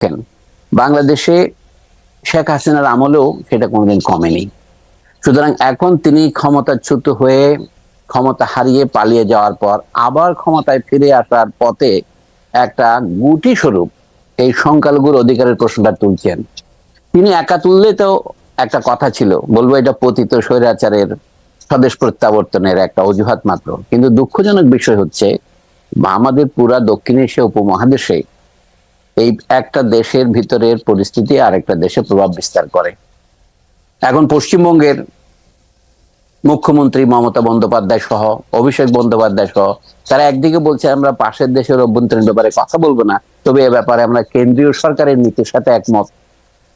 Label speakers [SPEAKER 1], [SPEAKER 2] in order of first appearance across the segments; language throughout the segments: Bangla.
[SPEAKER 1] দেখেন বাংলাদেশে শেখ হাসিনার আমলেও সেটা কোনোদিন কমেনি। সুতরাং এখন তিনি ক্ষমতাচ্যুত হয়ে ক্ষমতা হারিয়ে পালিয়ে যাওয়ার পর আবার ক্ষমতায় ফিরে আসার পথে একটা গুটি স্বরূপ এই সংখ্যালঘুর অধিকারের প্রশ্নটা তুলছেন। তিনি একা তুললে তো একটা কথা ছিল, বলব এটা পতিত স্বৈরাচারের স্বদেশ প্রত্যাবর্তনের একটা অজুহাত মাত্র। কিন্তু দুঃখজনক বিষয় হচ্ছে, আমাদের পুরা দক্ষিণ এশিয়া উপমহাদেশে এই একটা দেশের ভিতরের পরিস্থিতি আর একটা দেশে প্রভাব বিস্তার করে। এখন পশ্চিমবঙ্গের মুখ্যমন্ত্রী মমতা বন্দ্যোপাধ্যায় সহ, অভিষেক বন্দ্যোপাধ্যায় সহ, তারা একদিকে বলছে আমরা পাশের দেশের অভ্যন্তরীণ ব্যাপারে কথা বলব না, তবে এ ব্যাপারে আমরা কেন্দ্রীয় সরকারের নীতির সাথে একমত।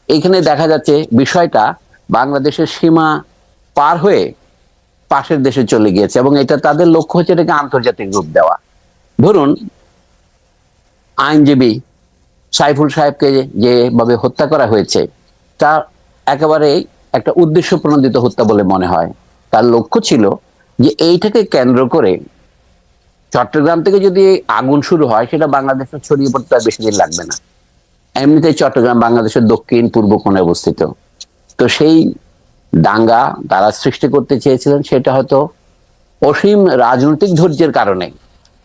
[SPEAKER 1] এইখানে দেখা যাচ্ছে বিষয়টা বাংলাদেশের সীমা পার হয়ে পাশের দেশে চলে গিয়েছে এবং এটা তাদের লক্ষ্য হচ্ছে এটাকে আন্তর্জাতিক রূপ দেওয়া। ধরুন, আইনজীবী সাইফুল সাহেবকে যেভাবে হত্যা করা হয়েছে, তা একেবারে একটা উদ্দেশ্য প্রণোদিত হত্যা বলে মনে হয়। তার লক্ষ্য ছিল যে এইটাকে কেন্দ্র করে চট্টগ্রাম থেকে যদি আগুন শুরু হয়, সেটা বাংলাদেশে ছড়িয়ে পড়তে বেশি দিন লাগবে না। এমনিতেই চট্টগ্রাম বাংলাদেশের দক্ষিণ, পূর্ব কোণে অবস্থিত। তো সেই দাঙ্গা তারা সৃষ্টি করতে চেয়েছিলেন, সেটা হয়তো অসীম রাজনৈতিক ধৈর্যের কারণে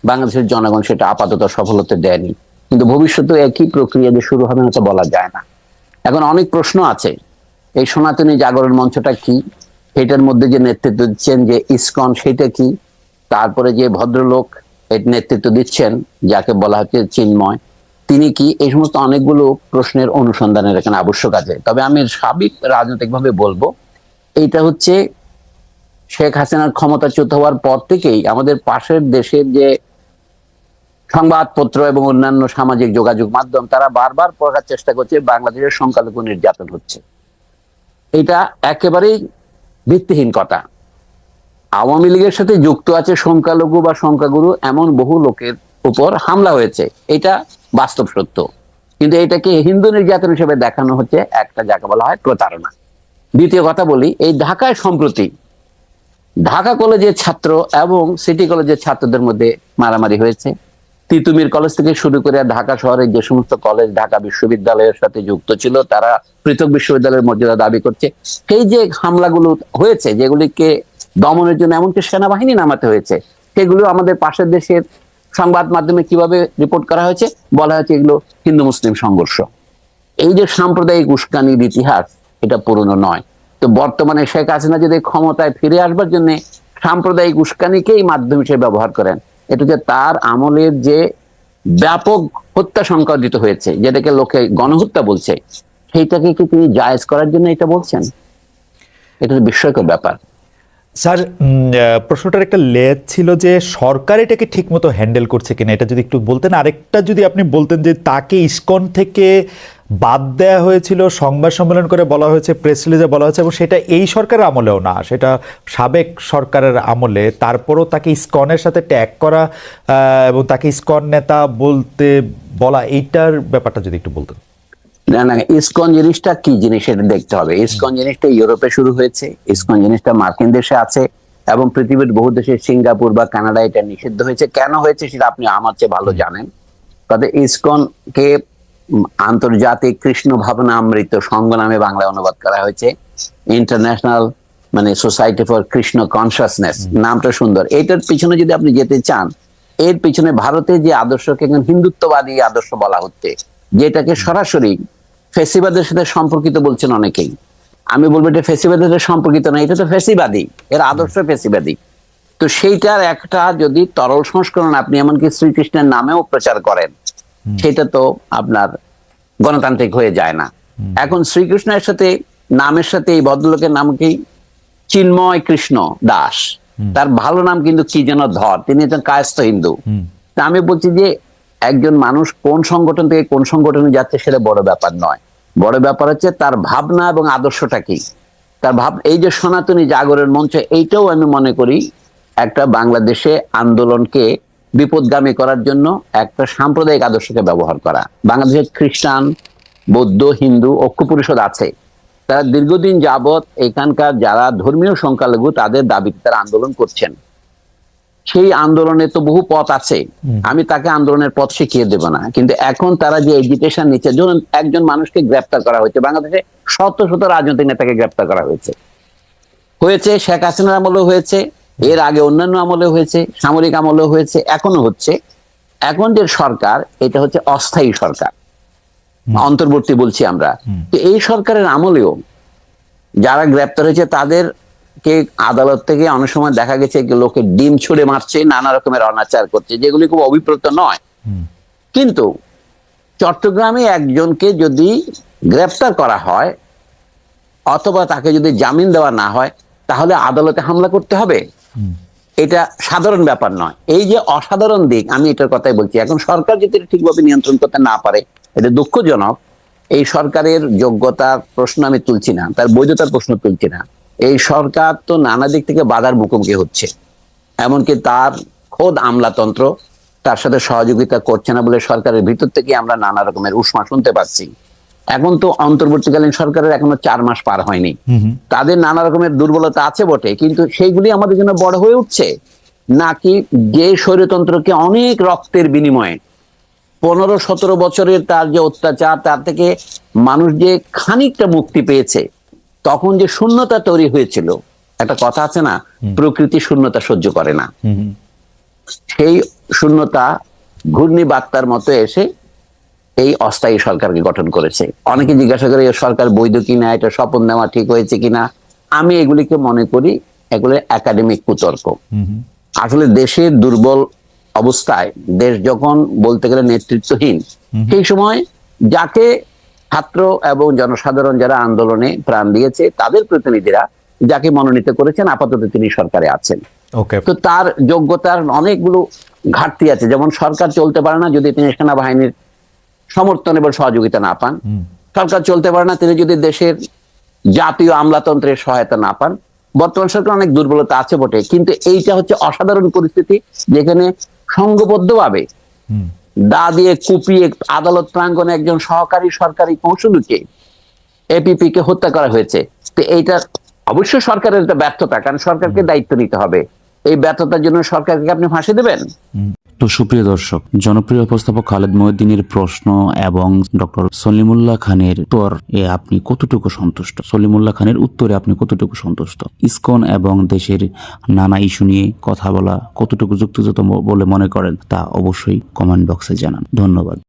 [SPEAKER 1] বাংলাদেশের জনগণ সেটা আপাতত সফলতা দেয়নি। কিন্তু ভবিষ্যতে একই প্রক্রিয়া যে শুরু হবে না বলা যায় না। এখন অনেক প্রশ্ন আছে। এই সনাতনী জাগরণ মঞ্চটা কি? এটার মধ্যে যে নেতৃত্ব দিচ্ছেন যে ইসকন, সেটা কি? তারপরে যে ভদ্রলোক এর নেতৃত্ব দিচ্ছেন, যাকে বলা হচ্ছে চিন্ময়, তিনি কি? এই সমস্ত অনেকগুলো প্রশ্নের অনুসন্ধানের এখানে আবশ্যক আছে। তবে আমি সাবিক রাজনৈতিকভাবে বলব এইটা হচ্ছে শেখ হাসিনার ক্ষমতাচ্যুত হওয়ার পর থেকেই আমাদের পাশের দেশের যে সংবাদপত্র এবং অন্যান্য সামাজিক যোগাযোগ মাধ্যম, তারা বারবার পড়ার চেষ্টা করছে, বাংলাদেশের সংখ্যালঘু নির্যাতন হচ্ছে। এটা একেবারেই ভিত্তিহীন কথা। আওয়ামী লীগের সাথে যুক্ত আছে সংখ্যালঘু বা সংখ্যাগুরু এমন বহু লোকের উপর হামলা হয়েছে। এটা বাস্তব সত্য। কিন্তু এটাকে হিন্দু নির্যাতন হিসেবে দেখানো হচ্ছে একটা যাকে বলা হয় প্রতারণা। দ্বিতীয় কথা বলি, এই ঢাকায় সম্প্রতি ঢাকা কলেজের ছাত্র এবং সিটি কলেজের ছাত্রদের মধ্যে মারামারি হয়েছে। তিতুমির কলেজ থেকে শুরু করে ঢাকা শহরের যে সমস্ত কলেজ ঢাকা বিশ্ববিদ্যালয়ের সাথে যুক্ত ছিল, তারা পৃথক বিশ্ববিদ্যালয়ের মর্যাদা দাবি করছে। সেই যে হামলাগুলো হয়েছে, যেগুলিকে দমনের জন্য এমনকি সেনাবাহিনী নামাতে হয়েছে, সেগুলো আমাদের পাশের দেশের সংবাদ মাধ্যমে কীভাবে রিপোর্ট করা হয়েছে? বলা হয়েছে এগুলো হিন্দু মুসলিম সংঘর্ষ। এই যে সাম্প্রদায়িক উস্কানির ইতিহাস, এটা পুরনো নয়। তো বর্তমানে শেখ হাসিনা যদি ক্ষমতায় ফিরে আসবার জন্য সাম্প্রদায়িক উস্কানিকেই মাধ্যম হিসেবে ব্যবহার করেন এটা যে তার আমলের যে ব্যাপক হত্যা সংঘটিত হয়েছে, যেটাকে লোকে গণহত্যা বলছে, সেইটাকে কি তিনি জায়েজ করার জন্য এটা বলছেন? এটা তো বিস্ময়কর ব্যাপার।
[SPEAKER 2] স্যার প্রশ্নটার একটা লেজ ছিল যে সরকার এটাকে ঠিকমতো হ্যান্ডেল করছে কিনা, এটা যদি একটু বলতেন। আরেকটা যদি আপনি বলতেন যে তাকে ইস্কন থেকে বাদ দেওয়া হয়েছিল সংবাদ সম্মেলন করে বলা হয়েছে প্রেস রিলিজে বলা হয়েছে এবং সেটা এই সরকারের আমলেও না সেটা সাবেক সরকারের আমলে। তারপরও তাকে ইসকনের সাথে ট্যাগ করা এবং তাকে ইসকন নেতা বলতে বলা এইটার ব্যাপারটা যদি একটু বলতেন।
[SPEAKER 1] না না ইসকন জিনিসটা কি জিনিস এটা দেখতে হবে? ইসকন জিনিসটা ইউরোপে শুরু হয়েছে ইসকন জিনিসটা মার্কিন দেশে আছে এবং পৃথিবীর বহু দেশে সিঙ্গাপুর বা কানাডা এটা নিষিদ্ধ হয়েছে। কেন হয়েছে সেটা আপনি আমার চেয়ে ভালো জানেন। তবে ইসকন কে উম, আন্তর্জাতিক কৃষ্ণ ভাবনা অমৃত সংঘ নামে বাংলায় অনুবাদ করা হয়েছে। ইন্টারন্যাশনাল মানে সোসাইটি ফর কৃষ্ণ কনসাসনেস নামটা সুন্দর। এটার পিছনে যদি আপনি যেতে চান এর পিছনে ভারতে যে আদর্শকে এখন হিন্দুত্ববাদী আদর্শ বলা হচ্ছে যেটাকে সরাসরি ফেসিবাদের সাথে সম্পর্কিত বলছেন অনেকেই। আমি বলব এটা ফেসিবাদের সাথে সম্পর্কিত না এটা তো ফেসিবাদী এর আদর্শ ফেসিবাদী। তো সেইটার একটা যদি তরল সংস্করণ আপনি এমনকি শ্রীকৃষ্ণের নামেও প্রচার করেন সেটা তো আপনার গণতান্ত্রিক হয়ে যায় না। এখন শ্রীকৃষ্ণের সাথে নামের সাথে এই ভদ্রলোকের নাম কি? চিন্ময় কৃষ্ণ দাস। তার ভালো নাম কিন্তু কি যেন ধর? তিনি একজন কায়স্থ হিন্দু। তা আমি বলছি যে একজন মানুষ কোন সংগঠন থেকে কোন সংগঠনে যাচ্ছে সেটা বড় ব্যাপার নয়। বড় ব্যাপার হচ্ছে তার ভাবনা এবং আদর্শটা কি? তার ভাব এই যে সনাতনী জাগরণ মঞ্চ এইটাও আমি মনে করি একটা বাংলাদেশে আন্দোলনকে বিপদগামী করার জন্য একটা সাম্প্রদায়িক আদর্শকে ব্যবহার করা। বাংলাদেশের খ্রিস্টান বৌদ্ধ হিন্দু ঐক্য পরিষদ আছে। তারা দীর্ঘদিন যাবৎ এখানকার যারা ধর্মীয় সংখ্যালঘু তাদের দাবিতে তারা আন্দোলন করছেন। সেই আন্দোলনে তো বহু পথ আছে। আমি তাকে আন্দোলনের পথ শিখিয়ে দেব না। কিন্তু এখন তারা যে এজিটেশন নিচ্ছে ধরুন একজন মানুষকে গ্রেপ্তার করা হয়েছে। বাংলাদেশে শত শত রাজনৈতিক নেতাকে গ্রেপ্তার করা হয়েছে। হয়েছে শেখ হাসিনার আমলেও হয়েছে। এর আগে অন্যান্য আমলে হয়েছে সামরিক আমলেও হয়েছে এখনও হচ্ছে। এখন যে সরকার এটা হচ্ছে অস্থায়ী সরকার। অন্তর্বর্তী বলছি আমরা। তো এই সরকারের আমলেও যারা গ্রেপ্তার হয়েছে তাদেরকে আদালত থেকে অনেক সময় দেখা গেছে লোকে ডিম ছুড়ে মারছে নানা রকমের অনাচার করছে যেগুলি খুব অভিপ্রত নয়। কিন্তু চট্টগ্রামে একজনকে যদি গ্রেপ্তার করা হয় অথবা তাকে যদি জামিন দেওয়া না হয় তাহলে আদালতে হামলা করতে হবে। এটা সাধারণ ব্যাপার নয়। এই যে অসাধারণ দিক, আমি এটার কথাই বলছি, এখন সরকার যদি ঠিকভাবে নিয়ন্ত্রণ করতে না পারে, এটা দুঃখজনক। এই সরকারের যোগ্যতার প্রশ্ন আমি তুলছি না, তার বৈধতার প্রশ্ন তুলছি না। এই সরকার তো নানা দিক থেকে বাধার মুখোমুখি হচ্ছে। এমনকি তার খোদ আমলাতন্ত্র, তার সাথে সহযোগিতা করছে না বলে সরকারের ভিতর থেকে আমরা নানা রকমের উষ্মা শুনতে পাচ্ছি। এখন তো অন্তর্বর্তীকালীন সরকারের এখনও চার মাস পার হয়নি। তাদের নানা রকমের দুর্বলতা আছে বটে কিন্তু সেইগুলি আমাদের জন্য বড় হয়ে উঠছে। নাকি যে স্বৈরতন্ত্রকে অনেক রক্তের বিনিময়ে পনেরো সতেরো বছরের তার যে অত্যাচার তার থেকে মানুষ যে খানিকটা মুক্তি পেয়েছে তখন যে শূন্যতা তৈরি হয়েছিল একটা কথা আছে না প্রকৃতি শূন্যতা সহ্য করে না। সেই শূন্যতা ঘূর্ণি বার্তার মতো এসে এই অস্থায়ী সরকারকে গঠন করেছে। অনেকে জিজ্ঞাসা করে সরকার বৈধ কিনা? এটা স্বপন নেওয়া ঠিক হয়েছে কিনা? আমি এগুলিকে মনে করি এগুলো একাডেমিক কুতর্ক। আসলে দেশের দুর্বল অবস্থায় দেশ যখন বলতে গেলে নেতৃত্বহীন সেই সময় যাকে ছাত্র এবং জনসাধারণ যারা আন্দোলনে প্রাণ দিয়েছে তাদের প্রতিনিধিরা যাকে মনোনীত করেছেন আপাতত তিনি সরকারে আছেন। তো তার যোগ্যতার অনেকগুলো ঘাটতি আছে। যেমন সরকার চলতে পারে না যদি তিনি সেনাবাহিনীর সমর্থন এবং সহযোগিতা না পান। সরকার চলতে পারে না তিনি যদি দেশের জাতীয় আমলাতন্ত্রের সহায়তা না পান। বর্তমান সরকার অনেক দুর্বলতা আছে বটে কিন্তু এইটা হচ্ছে অসাধারণ পরিস্থিতি যেখানে সংঘবদ্ধভাবে দা দিয়ে কুপিয়ে আদালত প্রাঙ্গনে একজন সহকারী সরকারি কৌশলীকে এপিপি কে হত্যা করা হয়েছে। তো এইটা অবশ্যই সরকারের একটা ব্যর্থতা কারণ সরকারকে দায়িত্ব নিতে হবে। এই ব্যর্থতার জন্য সরকারকে আপনি ফাঁসি দেবেন?
[SPEAKER 3] তো সুপ্রিয় দর্শক, জনপ্রিয় উপস্থাপক খালেদ মহিউদ্দিনের প্রশ্ন এবং ডক্টর সলিমুল্লাহ খানের উত্তর এ আপনি কতটুকু সন্তুষ্ট? সলিমুল্লাহ খানের উত্তরে আপনি কতটুকু সন্তুষ্ট? ইসকন এবং দেশের নানা ইস্যু নিয়ে কথা বলা কতটুকু যুক্তিযুক্ত বলে মনে করেন তা অবশ্যই কমেন্ট বক্সে জানান। ধন্যবাদ।